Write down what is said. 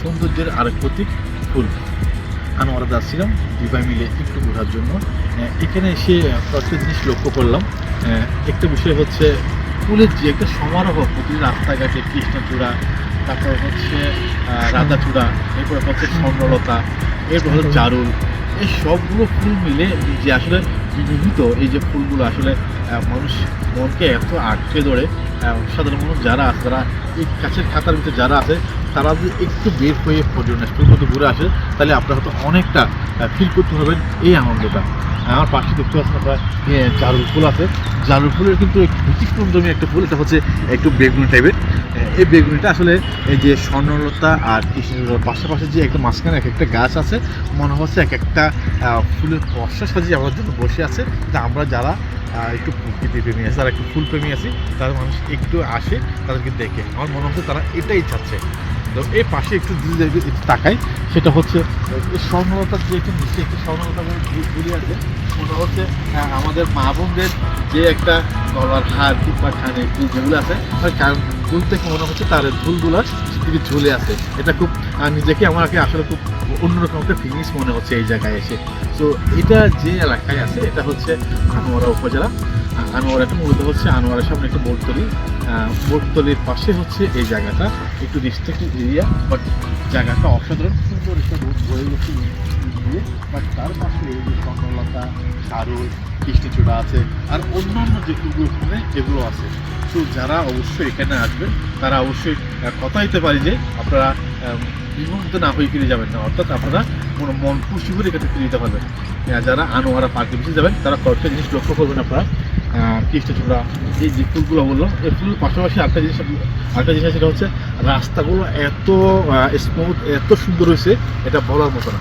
সৌন্দর্যের আরেক প্রতীক ফুল। আমরা যাচ্ছিলাম দুই ভাই মিলে একটু ঘোরার জন্য। এখানে এসে কয়েকটা জিনিস লক্ষ্য করলাম। একটা বিষয় হচ্ছে ফুলের যে একটা সমারোহ প্রতি রাস্তাঘাটে কৃষ্ণচূড়া তারপর হচ্ছে রাধাচূড়া এরপর হচ্ছে স্বর্ণলতা এরপর হচ্ছে চারুল। এই সবগুলো ফুল মিলে যে আসলে বিবিধ এই যে ফুলগুলো আসলে মানুষ মনকে এত আটকে ধরে সাধারণ মানুষ যারা আছে, তারা এই কাছের খাতার ভিতরে যারা আছে, তারা যদি একটু বের হয়ে পর্যটন মতো ঘুরে আসে, তাহলে আপনারা হয়তো অনেকটা ফিল করতে পারবেন এই আনন্দটা। আমার পাশে দেখতে পাচ্ছেন আপনার জারুল ফুল আছে। জারুল ফুলের কিন্তু একটু জমি একটা ফুল, এটা হচ্ছে একটু বেগুনি টাইপের এই বেগুনিটা আসলে এই যে স্বর্ণলতা আর কৃষ্ণচূড়ার পাশাপাশি যে একটা মাঝখানে এক একটা গাছ আছে, মনে হচ্ছে এক একটা ফুলের পশা সাজিয়ে আমার জন্য বসে আছে। তা আমরা যারা একটু প্রকৃতি প্রেমী আছে তারা একটু ফুল প্রেমী আছে তারা মানুষ একটু আসে তাদেরকে দেখে। আমার মনে হচ্ছে তারা এটাই চাচ্ছে। তো এই পাশে একটু যদি তাকাই সেটা হচ্ছে স্বর্ণলতার যে একটু নিচে একটু স্বর্ণলতা ঘুরে আছে মনে হচ্ছে আহ, আমাদের মা বোনদের যে একটা গলার হার কিংবা ফুল যেগুলো আছে তার কান থেকে মনে হচ্ছে তার ফুলগুলো দিকে ঝুলে আছে এটা খুব নিজেকে আমাকে আসলে খুব অন্যরকম একটা ফিলিংস মনে হচ্ছে এই জায়গায় এসে। তো এটা যে এলাকায় আছে এটা হচ্ছে আনোয়ারা উপজেলা। আনোয়ারাটা মূলত হচ্ছে আনোয়ারের সামনে একটা বোটতলি আহ, বোটতলির পাশে হচ্ছে এই জায়গাটা। একটু রিস্ট্রিক্টেড এরিয়া বাট জায়গাটা অসাধারণ। সুন্দর একটা বয়ে গেছে। বাট তার পাশে এই যে শারুল কৃষ্ণচূড়া আছে আর অন্যান্য যে ফুলগুলো ওখানে এগুলো আছে। তো যারা অবশ্যই এখানে আসবেন তারা অবশ্যই কথা দিতে পারি যে আপনারা আহ, না হয়ে ফিরে যাবেন না। অর্থাৎ আপনারা কোনো মন খুশি করে এখানে ফিরে যেতে পারবেন। যারা আনোয়ারা পার্কে বেশি যাবেন তারা কয়েকটা জিনিস লক্ষ্য করবেন আপনারা। কৃষ্ণচূড়া এই যে ফুলগুলো বলল এই ফুলের পাশাপাশি আরেকটা জিনিস আরেকটা জিনিস সেটা হচ্ছে রাস্তাগুলো এত স্মুথ এত সুন্দর হয়েছে এটা বলার মতো না।